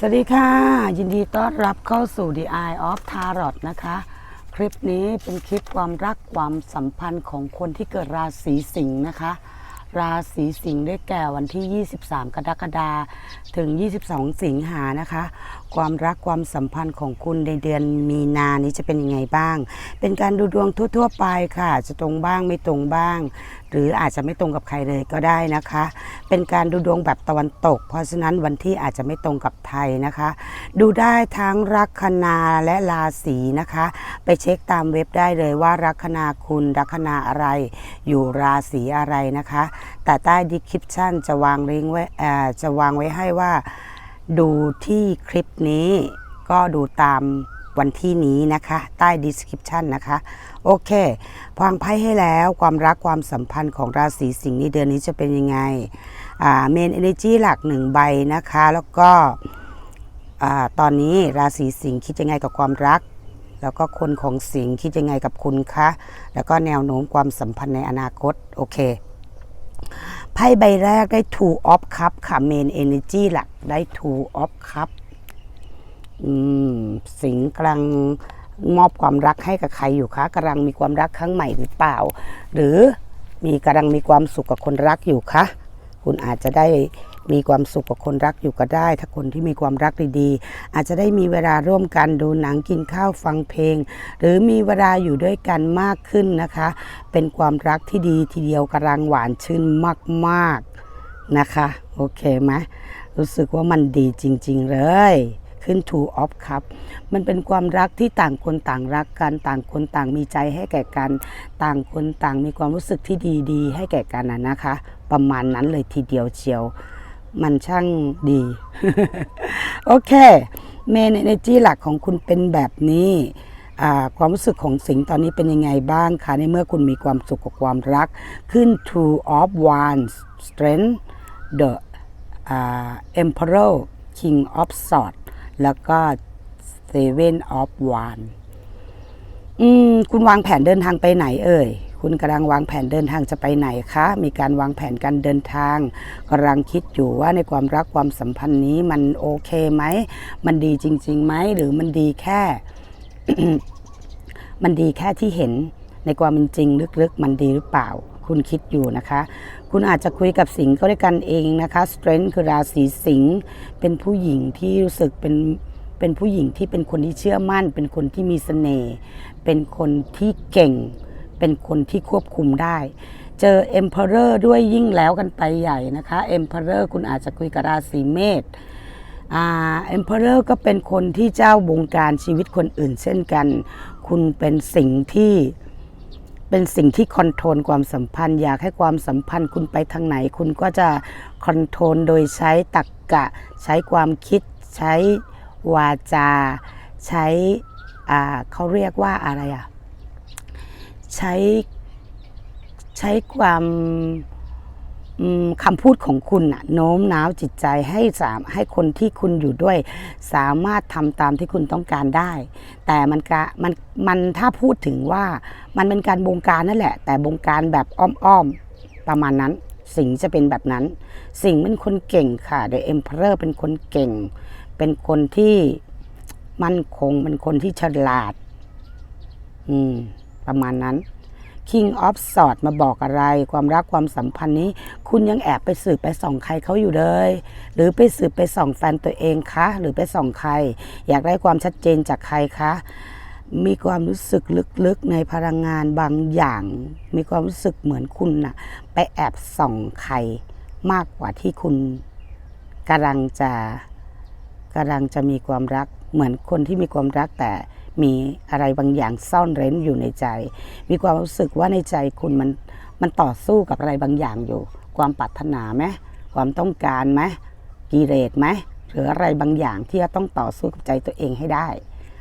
สวัสดีค่ะ ยินดีต้อนรับเข้าสู่ The Eye of Tarot นะคะ คลิปนี้เป็นคลิปความรักความสัมพันธ์ของคนที่เกิดราศีสิงห์นะคะ ราศีสิงห์ได้แก่วันที่ 23 กรกฎาคมถึง 22 สิงหานะคะ ความรักความสัมพันธ์ของคุณในเดือนมีนานี้จะเป็นยังไงบ้าง เป็นการดูดวงทั่ว ๆ ไปค่ะ จะตรงบ้างไม่ตรงบ้าง หรืออาจจะไม่ตรงกับใครเลยก็ได้นะคะ เป็นการดูดวงแบบตะวันตก เพราะฉะนั้นวันที่อาจจะไม่ตรงกับไทยนะคะ ดูได้ทั้งลัคนาและราศีนะคะ ไปเช็คตามเว็บได้เลยว่าลัคนาคุณลัคนาอะไร อยู่ราศีอะไรนะคะ แต่ใต้ดีคริปชั่นจะวางลิงก์ไว้จะวางไว้ให้ว่า ดูที่คลิปนี้ก็ดูตาม วันที่นี้นะคะ ใต้ description นะคะ โอเคพางไพ่ให้แล้วความรักความสัมพันธ์ของราศีสิงห์ในเดือนนี้จะเป็นยังไงเมนเอเนจีหลักหนึ่งใบนะคะ แล้วก็ตอนนี้ราศีสิงห์คิดยังไงกับความรัก แล้วก็คนของสิงห์คิดยังไงกับคุณคะแล้วก็แนวโน้มความสัมพันธ์ในอนาคตโอเคไพ่ใบแรกได้ two of cup ค่ะ main energy หลักได้ two of cup สิงกำลังมอบความรักให้กับใครอยู่คะกำลังมีความรักครั้งใหม่หรือเปล่า หรือมีกำลังมีความสุขกับคนรักอยู่คะคุณอาจจะได้มีความสุขกับคนรักอยู่ก็ได้ ถ้าคนที่มีความรักดีๆ อาจจะได้มีเวลาร่วมกันดูหนังกินข้าวฟังเพลง หรือมีเวลาอยู่ด้วยกันมากขึ้นนะคะ เป็นความรักที่ดีทีเดียวกำลังหวานชื่นมากๆนะคะ โอเคไหมรู้สึกว่ามันดีจริง ๆ เลย ขึ้น two of cup มันเป็นความรักที่ต่างคนต่างรักกันต่างคนต่างมีใจให้แก่กันต่างคนต่างมีความรู้สึกที่ดีๆ ให้แก่กันนะนะคะ ประมาณนั้นเลยทีเดียวเชียว มันช่างดี โอเคเมนเอเนจีหลักของคุณเป็นแบบนี้ความรู้สึกของสิงห์ตอนนี้เป็นยังไงบ้างคะในเมื่อคุณมีความสุขกับความรัก ขึ้น two of wands strength the อ่า emperor king of swords แล้วก็ seven of wands อืม คุณวางแผนเดินทางไปไหนเอ่ย คุณกำลังวางแผนเดินทางจะไปไหนคะ มีการวางแผนการเดินทางกำลังคิดอยู่ว่าในความรักความสัมพันธ์นี้มันโอเคไหม มันดีจริงๆไหม หรือมันดีแค่ มันดีแค่ที่เห็นในความเป็นจริงลึกๆ มันดีหรือเปล่า คุณคิดอยู่นะคะ คุณอาจจะคุยกับสิงห์ก็ด้วยกันเองนะคะ strength คือราศีสิงห์เป็นผู้หญิงที่รู้สึกเป็นเป็นผู้หญิงที่เป็นคนที่เชื่อมั่น เป็นคนที่มีเสน่ห์เป็นคนที่เก่ง เป็นคนที่ควบคุมได้ เจอ emperor ด้วยยิ่งแล้วกันไปใหญ่นะคะ emperor คุณอาจจะคุยกับราศีเมษอ่า emperor ก็เป็นคนที่เจ้าบงการชีวิตคนอื่นเช่นกัน คุณเป็นสิ่งที่ เป็นสิ่งที่คอนโทรลความสัมพันธ์ อยากให้ความสัมพันธ์คุณไปทางไหน คุณก็จะคอนโทรลโดยใช้ตรกกะ ใช้ความคิด ใช้วาจา ใช้อ่าเขาเรียกว่าอะไรอะ ใช้ใช้ความ คำพูดของคุณน่ะโน้มน้าวจิตใจให้สามให้คนที่คุณอยู่ด้วย สามารถทำตามที่คุณต้องการได้ แต่มันกะมันมันถ้าพูดถึงว่ามันเป็นการบงการนั่นแหละ แต่บงการแบบอ้อมๆประมาณนั้น สิงจะเป็นแบบนั้น สิงเป็นคนเก่งค่ะ The Emperor เป็นคนเก่ง เป็นคนที่มั่นคงเป็นคนที่ฉลาด อืม ประมาณนั้น King of Swords มาบอกอะไร ความรักความสัมพันธ์นี้ คุณยังแอบไปสืบไปส่องใครเขาอยู่เลย หรือไปสืบไปส่องแฟนตัวเองคะ หรือไปส่องใคร อยากได้ความชัดเจนจากใครคะมีความรู้สึกลึกๆในพลังงานบางอย่าง มีความรู้สึกเหมือนคุณน่ะ ไปแอบส่องใครมากกว่าที่คุณกำลังจะกำลังจะมีความรัก เหมือนคนที่มีความรักแต่ มีอะไรบางอย่างซ่อนเร้นอยู่ในใจ มีความรู้สึกว่าในใจคุณมันมันต่อสู้กับอะไรบางอย่างอยู่ ความปรารถนาไหมความต้องการไหมกิเลสไหมหรืออะไรบางอย่างที่จะต้องต่อสู้กับใจตัวเองให้ได้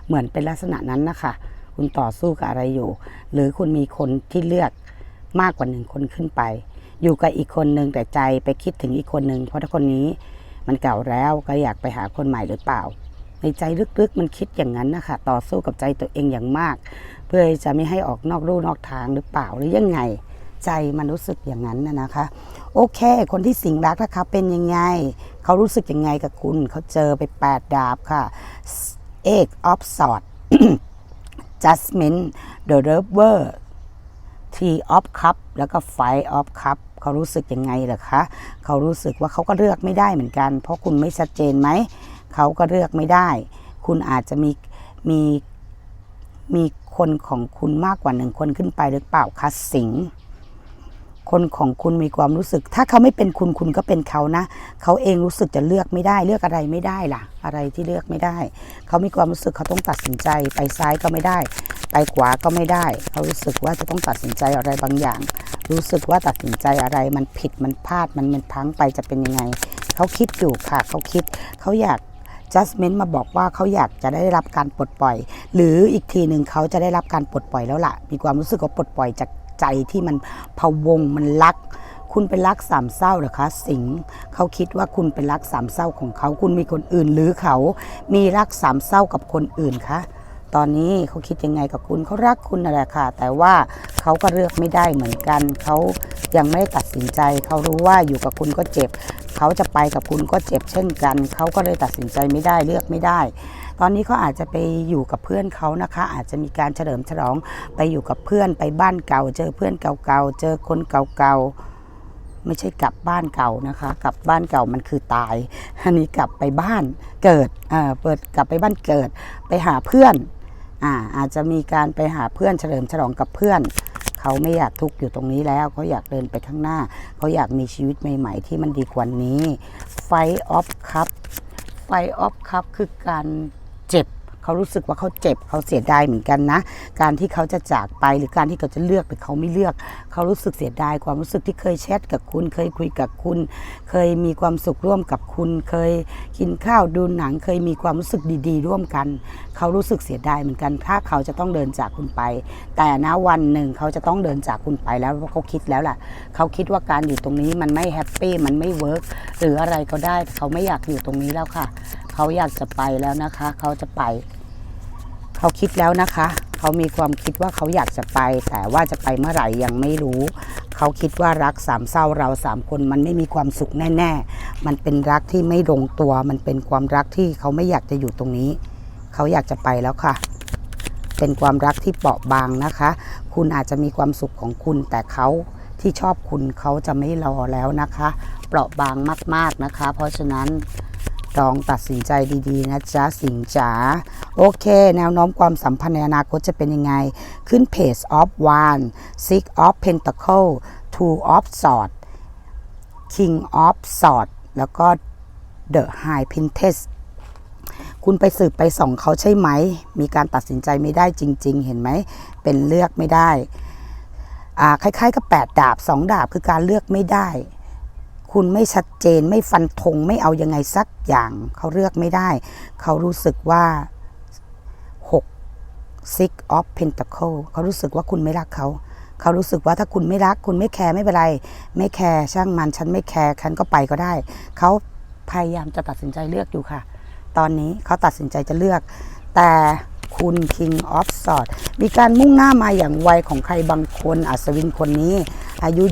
เหมือนเป็นลักษณะนั้นนะคะ คุณต่อสู้กับอะไรอยู่ หรือคุณมีคนที่เลือกมากกว่าหนึ่งคนขึ้นไป อยู่กับอีกคนหนึ่งแต่ใจไปคิดถึงอีกคนหนึ่งเพราะถ้าคนนี้มันเก่าแล้วก็อยากไปหาคนใหม่หรือเปล่า ในใจลึกๆมันคิดอย่างนั้นนะคะต่อสู้กับใจตัวเองอย่างมาก เพื่อจะไม่ให้ออกนอกลู่นอกทางหรือเปล่าหรือยังไง ใจมันรู้สึกอย่างนั้นนะนะคะ โอเค คนที่สิงรักนะคะเป็นยังไง เขารู้สึกยังไงกับคุณเขาเจอไป 8 ดาบค่ะ Eight of Swords Judgment The Lover Tea of Cup แล้วก็ Five of Cup เขารู้สึกยังไงเหรอคะ เขารู้สึกว่าเขาก็เลือกไม่ได้เหมือนกัน เพราะคุณไม่ชัดเจนไหม เขาก็เลือกไม่ได้ คุณอาจจะมีมีมีคนของคุณมากกว่าหนึ่งคนขึ้นไปหรือเปล่าคะสิงคนของคุณมีความรู้สึก ถ้าเขาไม่เป็นคุณคุณก็เป็นเขานะ เขาเองรู้สึกจะเลือกไม่ได้ เลือกอะไรไม่ได้ล่ะ อะไรที่เลือกไม่ได้ เขามีความรู้สึกเขาต้องตัดสินใจ ไปซ้ายก็ไม่ได้ ไปขวาก็ไม่ได้ เขารู้สึกว่าจะต้องตัดสินใจอะไรบางอย่าง รู้สึกว่าตัดสินใจอะไรมันผิดมันพลาดมันมันพังไปจะเป็นยังไง เขาคิดอยู่ค่ะ เขาคิด เขาอยาก จัสเมนต์มาบอกว่าเขาอยากจะได้รับการปลดปล่อย หรืออีกทีหนึ่งเขาจะได้รับการปลดปล่อยแล้วล่ะ มีความรู้สึกว่าปลดปล่อยจากใจที่มันพะวงมันรัก คุณเป็นรักสามเศร้าเหรอคะสิงเขาคิดว่าคุณเป็นรักสามเศร้าของเขา คุณมีคนอื่นหรือเขา มีรักสามเศร้ากับคนอื่นคะ ตอนนี้เขาคิดยังไงกับคุณเขารักคุณนั่นแหละค่ะ แต่ว่าเขาก็เลือกไม่ได้เหมือนกันเขายังไม่ได้ตัดสินใจเขารู้ว่าอยู่กับคุณก็เจ็บเขาจะไปกับคุณก็เจ็บเช่นกันเขาก็เลยตัดสินใจไม่ได้เลือกไม่ได้ ตอนนี้เขาอาจจะไปอยู่กับเพื่อนเขานะคะ อาจจะมีการเฉลิมฉลองไปอยู่กับเพื่อนไปบ้านเก่า เจอเพื่อนเก่าๆเจอคนเก่าๆไม่ใช่กลับบ้านเก่านะคะกลับบ้านเก่ามันคือตาย อันนี้กลับไปบ้านเกิดอ่าเปิดกลับไปบ้านเกิด ไปหาเพื่อน อ่าอาจจะมีการไปหาเพื่อนเฉลิมฉลองกับเพื่อน เขาไม่อยากทุกข์อยู่ตรงนี้แล้วเขาอยากเดินไปข้างหน้าเขาอยากมีชีวิตใหม่ ๆ ที่มันดีกว่านี้ไฟออฟคัพไฟออฟคัพคือการเจ็บ เขารู้สึกว่าเขาเจ็บเขาเสียดายเหมือนกันนะ การที่เขาจะจากไปหรือการที่เขาจะเลือกหรือเขาไม่เลือก เขารู้สึกเสียดายความรู้สึกที่เคยแชทกับคุณ เคยคุยกับคุณ เคยมีความสุขร่วมกับคุณ เคยกินข้าวดูหนัง เคยมีความรู้สึกดี ๆ ร่วมกัน เขารู้สึกเสียดายเหมือนกัน ถ้าเขาจะต้องเดินจากคุณไป แต่นะวันหนึ่งเขาจะต้องเดินจากคุณไปแล้วเพราะเขาคิดแล้วล่ะ เขาคิดว่าการอยู่ตรงนี้มันไม่แฮปปี้มันไม่เวิร์กหรืออะไรก็ได้ เขาไม่อยากอยู่ตรงนี้แล้วค่ะ เขาอยากจะไปแล้วนะคะ เขาจะไป เขาคิดแล้วนะคะ เขามีความคิดว่าเขาอยากจะไป แต่ว่าจะไปเมื่อไหร่ยังไม่รู้ เขาคิดว่ารักสามเศร้าเราสามคนมันไม่มีความสุขแน่ ๆ มันเป็นรักที่ไม่ลงตัว มันเป็นความรักที่เขาไม่อยากจะอยู่ตรงนี้ เขาอยากจะไปแล้วค่ะ เป็นความรักที่เปราะบางนะคะ คุณอาจจะมีความสุขของคุณ แต่เขาที่ชอบคุณเขาจะไม่รอแล้วนะคะ เปราะบางมาก ๆนะคะ เพราะฉะนั้น ลองตัดสินใจดีๆนะจ๊ะสิงจ๋าโอเค แนวโน้มความสัมพันธ์ในอนาคตจะเป็นยังไง ขึ้น Page of One Six of Pentacle Two of Swords King of Swords แล้วก็ The High Princess คุณไปสืบไปส่องเขาใช่ไหม มีการตัดสินใจไม่ได้จริง ๆ เห็นไหม เป็นเลือกไม่ได้อ่าคล้ายๆกับ 8 ดาบ 2 ดาบคือการเลือกไม่ได้ คุณไม่ชัดเจนไม่ฟันธงไม่เอายังไงสักอย่าง เขาเลือกไม่ได้ เขารู้สึกว่า 6 Six of Pentacle เขารู้สึกว่าคุณไม่รักเขาเขารู้สึกว่าถ้าคุณไม่รัก คุณไม่แคร์ไม่เป็นไร ไม่แคร์ช่างมันฉันไม่แคร์ฉันก็ไปก็ได้ เขาพยายามจะตัดสินใจเลือกอยู่ค่ะ ตอนนี้เขาตัดสินใจจะเลือก แต่คุณ King of Swords มีการมุ่งหน้ามาอย่างไวของใครบางคนอัศวินคนนี้ อายุ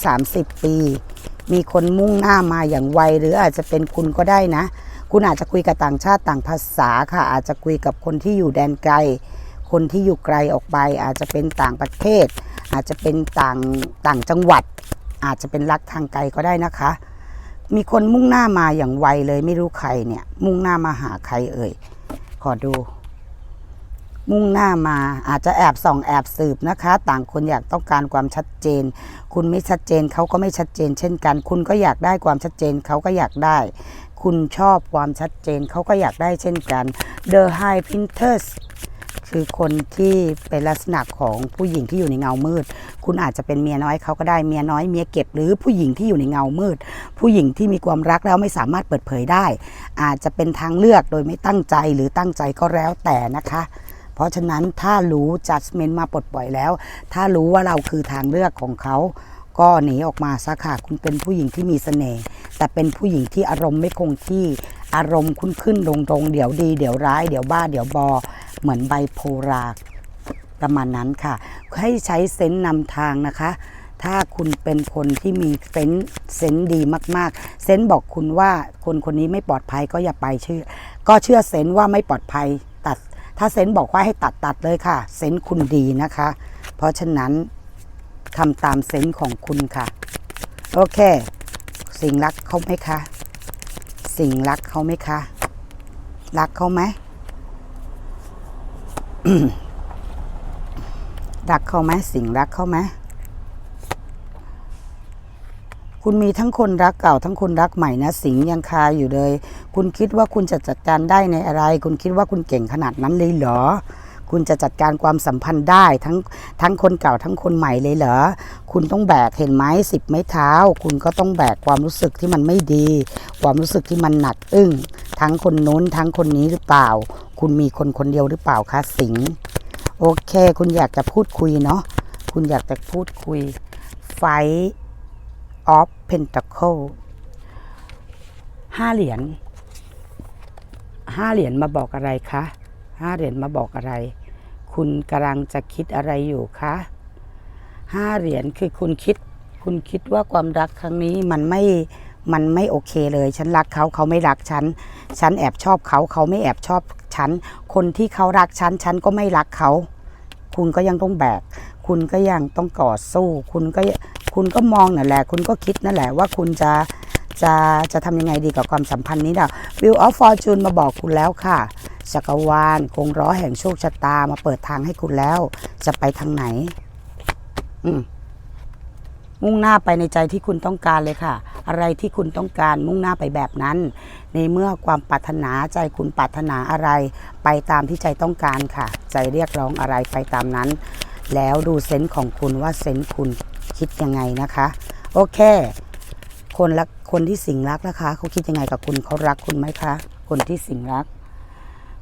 25-30 ปี มีคนมุ่งหน้ามาอย่างไว หรืออาจจะเป็นคุณก็ได้นะ คุณอาจจะคุยกับต่างชาติต่างภาษาค่ะ อาจจะคุยกับคนที่อยู่แดนไกล คนที่อยู่ไกลออกไป อาจจะเป็นต่างประเทศ อาจจะเป็นต่างต่างจังหวัด อาจจะเป็นรักทางไกลก็ได้นะคะ มีคนมุ่งหน้ามาอย่างไวเลยไม่รู้ใครเนี่ยมุ่งหน้ามาหาใครเอ่ยขอดู มุ่งหน้ามาอาจจะแอบส่องแอบสืบนะคะ ต่างคนอยากต้องการความชัดเจน คุณไม่ชัดเจนเขาก็ไม่ชัดเจน เช่นกัน คุณก็อยากได้ความชัดเจนเขาก็อยากได้ คุณชอบความชัดเจนเขาก็อยากได้เช่นกัน The High Printers คือคนที่เป็นลักษณะของผู้หญิงที่อยู่ในเงามืด คุณอาจจะเป็นเมียน้อยเขาก็ได้เมียน้อยเมียเก็บหรือผู้หญิงที่อยู่ในเงามืด ผู้หญิงที่มีความรักแล้วไม่สามารถเปิดเผยได้ อาจจะเป็นทางเลือกโดยไม่ตั้งใจหรือตั้งใจก็แล้วแต่นะคะ ราะฉะนั้นถ้ารู้ judgment มาปลดปล่อยแล้ว ถ้ารู้ว่าเราคือทางเลือกของเขาก็หนีออกมาซะค่ะคุณเป็นผู้หญิงที่มีเสน่ห์แต่เป็นผู้หญิงที่อารมณ์ไม่คงที่อารมณ์ขึ้นขึ้นลงลงเดี๋ยวดี เดี๋ยวร้ายเดี๋ยวบ้าเดี๋ยวบอ เหมือนไบโพลาประมาณนั้นค่ะ ให้ใช้เซนส์นำทางนะคะ ถ้าคุณเป็นคนที่มีเซนส์เซนส์ดีมากๆ เซนส์บอกคุณว่าคนคนนี้ไม่ปลอดภัยก็อย่าไปเชื่อ ก็เชื่อเซนส์ว่าไม่ปลอดภัย ถ้าเซนบอกว่าให้ตัดตัดเลยค่ะ เซนคุณดีนะคะ เพราะฉะนั้นทำตามเซนของคุณค่ะ โอเค สิ่งรักเขาไหมคะ สิ่งรักเขาไหมคะ รักเขาไหมรักเขาไหมสิ่งรักเขาไหม คุณมีทั้งคนรักเก่าทั้งคนรักใหม่นะสิงยังคาอยู่เลย คุณคิดว่าคุณจะจัดการได้ในอะไร คุณคิดว่าคุณเก่งขนาดนั้นเลยเหรอ คุณจะจัดการความสัมพันธ์ได้ทั้งทั้งคนเก่าทั้งคนใหม่เลยเหรอ คุณต้องแบกเห็นไหมสิบไม้เท้า คุณก็ต้องแบกความรู้สึกที่มันไม่ดี ความรู้สึกที่มันหนักอึ้ง ทั้งคนนู้นทั้งคนนี้หรือเปล่า คุณมีคนคนเดียวหรือเปล่าคะสิงโอเค คุณอยากจะพูดคุยเนาะคุณอยากจะพูดคุยไฟ of Pentacle ห้าเหรียญห้าเหรียญมาบอกอะไรคะห้าเหรียญมาบอกอะไร คุณกำลังจะคิดอะไรอยู่คะห้าเหรียญคือคุณคิด คุณคิดว่าความรักครั้งนี้มันไม่มันไม่โอเคเลย ฉันรักเขาเขาไม่รักฉัน ฉันแอบชอบเขาเขาไม่แอบชอบฉัน คนที่เขารักฉัน ฉันก็ไม่รักเขา คุณก็ยังต้องแบกคุณก็ยังต้องก่อสู้ คุณก็คุณก็มองนั่นแหละ คุณก็คิดนั่นแหละว่าคุณจะจะจะทำยังไงดีกับความสัมพันธ์นี้นะวิวออฟฟอร์จูนมาบอกคุณแล้วค่ะจักรวาลคงร้อแห่งโชคชะตามาเปิดทางให้คุณแล้ว จะไปทางไหน อืมมุ่งหน้าไปในใจที่คุณต้องการเลยค่ะ อะไรที่คุณต้องการมุ่งหน้าไปแบบนั้น ในเมื่อความปรารถนาใจคุณปรารถนาอะไร ไปตามที่ใจต้องการค่ะ ใจเรียกร้องอะไรไปตามนั้น แล้วดูเซนส์ของคุณว่าเซนส์คุณคิดยังไงนะคะ โอเค คนรักคนที่สิงรักนะคะ เขาคิดยังไงกับคุณเขารักคุณไหมคะ คนที่สิงรัก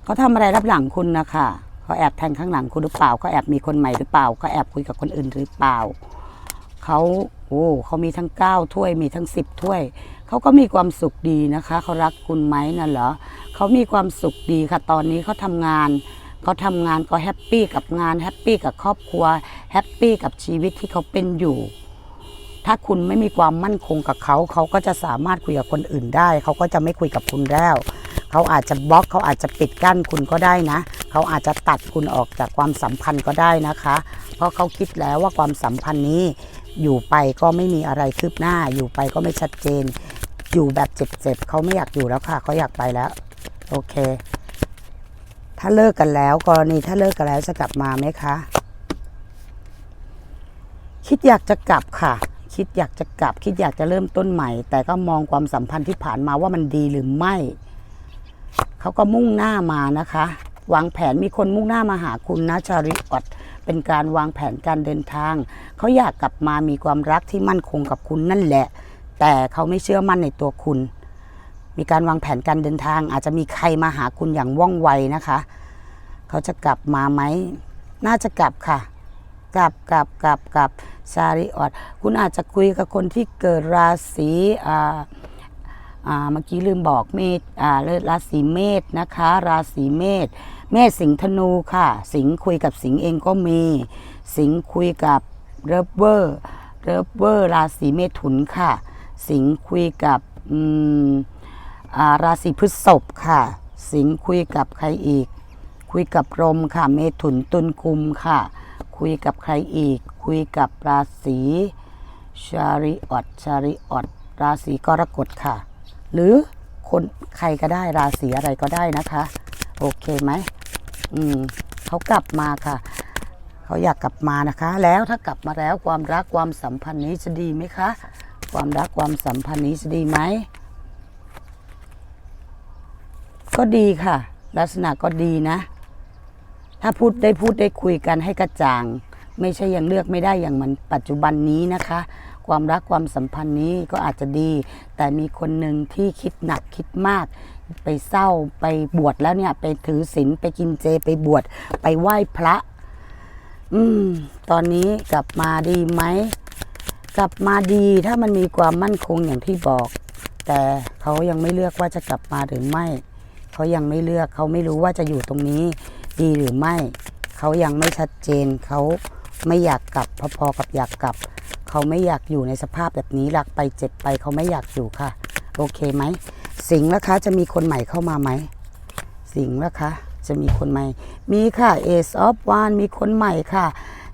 เขาทำอะไรรับหลังคุณนะคะเขาแอบแทงข้างหลังคุณหรือเปล่าเขาแอบมีคนใหม่หรือเปล่าเขาแอบคุยกับคนอื่นหรือเปล่าเขาโอ้เขามีทั้งเก้าถ้วยมีทั้งสิบถ้วยเขาก็มีความสุขดีนะคะเขารักคุณไหมน่ะเหรอเขามีความสุขดีค่ะ ตอนนี้เขาทำงาน เขาทำงานก็แฮปปี้กับงานแฮปปี้กับครอบครัวแฮปปี้กับชีวิตที่เขาเป็นอยู่ ถ้าคุณไม่มีความมั่นคงกับเขา เขาก็จะสามารถคุยกับคนอื่นได้ เขาก็จะไม่คุยกับคุณแล้ว เขาอาจจะบล็อกเขาอาจจะปิดกั้นคุณก็ได้นะ เขาอาจจะตัดคุณออกจากความสัมพันธ์ก็ได้นะคะ เพราะเขาคิดแล้วว่าความสัมพันธ์นี้ อยู่ไปก็ไม่มีอะไรคืบหน้า อยู่ไปก็ไม่ชัดเจน อยู่แบบเจ็บๆเขาไม่อยากอยู่แล้วค่ะเขาอยากไปแล้ว โอเค ถ้าเลิกกันแล้ว กรณีถ้าเลิกกันแล้วจะกลับมาไหมคะ คิดอยากจะกลับค่ะ คิดอยากจะกลับ คิดอยากจะเริ่มต้นใหม่ แต่ก็มองความสัมพันธ์ที่ผ่านมาว่ามันดีหรือไม่เขาก็มุ่งหน้ามานะคะวางแผนมีคนมุ่งหน้ามาหาคุณนะชาริออตเป็นการวางแผนการเดินทาง เขาอยากกลับมามีความรักที่มั่นคงกับคุณนั่นแหละ แต่เขาไม่เชื่อมั่นในตัวคุณ มีการวางแผนการเดินทาง อาจจะมีใครมาหาคุณอย่างว่องไวนะคะ เขาจะกลับมาไหม น่าจะกลับค่ะ กลับกลับกลับกลับชาริออตคุณอาจจะคุยกับคนที่เกิดราศีอ่าอ่าเมื่อกี้ลืมบอกเมษอ่าเลิศราศีเมษนะคะ ราศีเมษเมษสิงห์ธนูค่ะ สิงห์คุยกับสิงห์เองก็มี สิงห์คุยกับเริฟเวอร์เริฟเวอร์ราศีเมถุนค่ะ สิงห์คุยกับอืม ราศีพฤษภค่ะ สิงคุยกับใครอีก คุยกับลมค่ะ เมถุนตุลกุมค่ะ คุยกับใครอีก คุยกับราศีชาริออตชาริออตราศีกรกฎค่ะ หรือคนใครก็ได้ราศีอะไรก็ได้นะคะ โอเคไหมอืมเขากลับมาค่ะ เขาอยากกลับมานะคะ แล้วถ้ากลับมาแล้วความรักความสัมพันธ์นี้จะดีไหมคะ ความรักความสัมพันธ์นี้จะดีไหม ก็ดีค่ะ ลักษณะก็ดีนะ ถ้าพูดได้พูดได้คุยกันให้กระจ่าง ไม่ใช่ยังเลือกไม่ได้อย่างมันปัจจุบันนี้นะคะ ความรักความสัมพันธ์นี้ก็อาจจะดี แต่มีคนหนึ่งที่คิดหนักคิดมาก ไปเศร้าไปบวชแล้วเนี่ย ไปถือศีลไปกินเจไปบวชไปไหว้พระ อืม ตอนนี้กลับมาดีไหมกลับมาดีถ้ามันมีความมั่นคงอย่างที่บอก แต่เขายังไม่เลือกว่าจะกลับมาหรือไม่ เขายังไม่เลือก เขาไม่รู้ว่าจะอยู่ตรงนี้ดีหรือไม่ เขายังไม่ชัดเจน เขาไม่อยากกลับพอๆกับอยากกลับ เขาไม่อยากอยู่ในสภาพแบบนี้รักไปเจ็บไปเขาไม่อยากอยู่ค่ะ โอเคไหม สิงห์นะคะจะมีคนใหม่เข้ามาไหม สิงห์นะคะจะมีคนใหม่ มีค่ะ Ace of One มีคนใหม่ค่ะ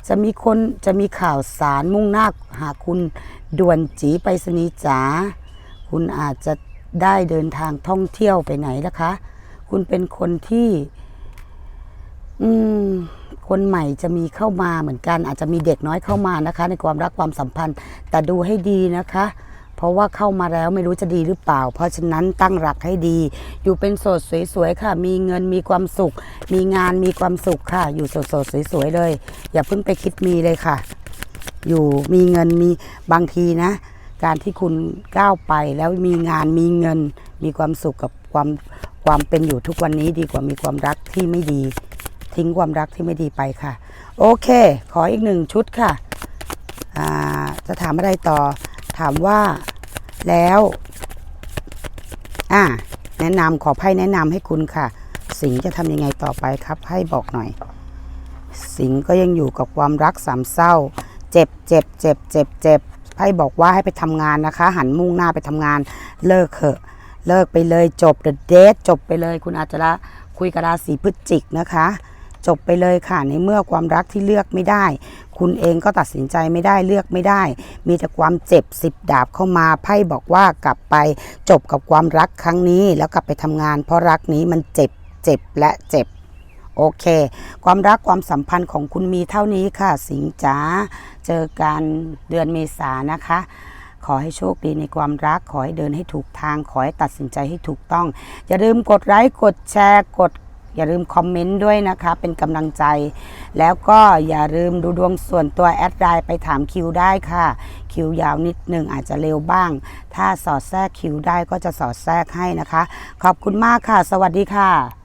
จะมีคนจะมีข่าวสารมุ่งหน้าหาคุณด่วนจีไปรษณีจ๋าคุณอาจจะได้เดินทางท่องเที่ยวไปไหนนะคะ คุณเป็นคนที่ อืม คนใหม่จะมีเข้ามาเหมือนกัน อาจจะมีเด็กน้อยเข้ามานะคะ ในความรักความสัมพันธ์ แต่ดูให้ดีนะคะ เพราะว่าเข้ามาแล้วไม่รู้จะดีหรือเปล่า เพราะฉะนั้นตั้งหลักให้ดี อยู่เป็นโสดสวยๆค่ะ มีเงินมีความสุข มีงานมีความสุขค่ะ อยู่โสดๆสวยๆเลย อย่าเพิ่งไปคิดมีเลยค่ะ อยู่มีเงินมีบางทีนะการที่คุณก้าวไปแล้วมีงานมีเงินมีความสุขกับความ ความเป็นอยู่ทุกวันนี้ดีกว่ามีความรักที่ไม่ดี ทิ้งความรักที่ไม่ดีไปค่ะ โอเค ขออีกหนึ่งชุดค่ะจะถามอะไรต่อ ถามว่าแล้วอ่าแนะนำขอไพ่แนะนำให้คุณค่ะ สิงจะทำยังไงต่อไปครับให้บอกหน่อย สิงก็ยังอยู่กับความรักสามเศร้า เจ็บเจ็บเจ็บเจ็บเจ็บไพ่บอกว่าให้ไปทำงานนะคะ หันมุ่งหน้าไปทำงานเลิกเถอะ เลิกไปเลยจบ the date จบไปเลยคุณอาจจะคุยกับราศีพฤศจิกนะคะ จบไปเลยค่ะในเมื่อความรักที่เลือกไม่ได้ คุณเองก็ตัดสินใจไม่ได้เลือกไม่ได้ มีแต่ความเจ็บสิบดาบเข้ามาไพ่บอกว่ากลับไปจบกับความรักครั้งนี้แล้วกลับไปทำงาน เพราะรักนี้มันเจ็บเจ็บและเจ็บโอเค ความรักความสัมพันธ์ของคุณมีเท่านี้ค่ะ สิงห์จ๋าเจอกันเดือนเมษานะคะ ขอให้โชคดีในความรัก ขอให้เดินให้ถูกทาง ขอให้ตัดสินใจให้ถูกต้อง อย่าลืมกดไลค์ กดแชร์ กด อย่าลืมคอมเมนต์ด้วยนะคะ เป็นกำลังใจ แล้วก็อย่าลืมดูดวงส่วนตัวแอดไลน์ไปถามคิวได้ค่ะ คิวยาวนิดหนึ่งอาจจะเร็วบ้าง ถ้าสอดแทรกคิวได้ก็จะสอดแทรกให้นะคะ ขอบคุณมากค่ะ สวัสดีค่ะ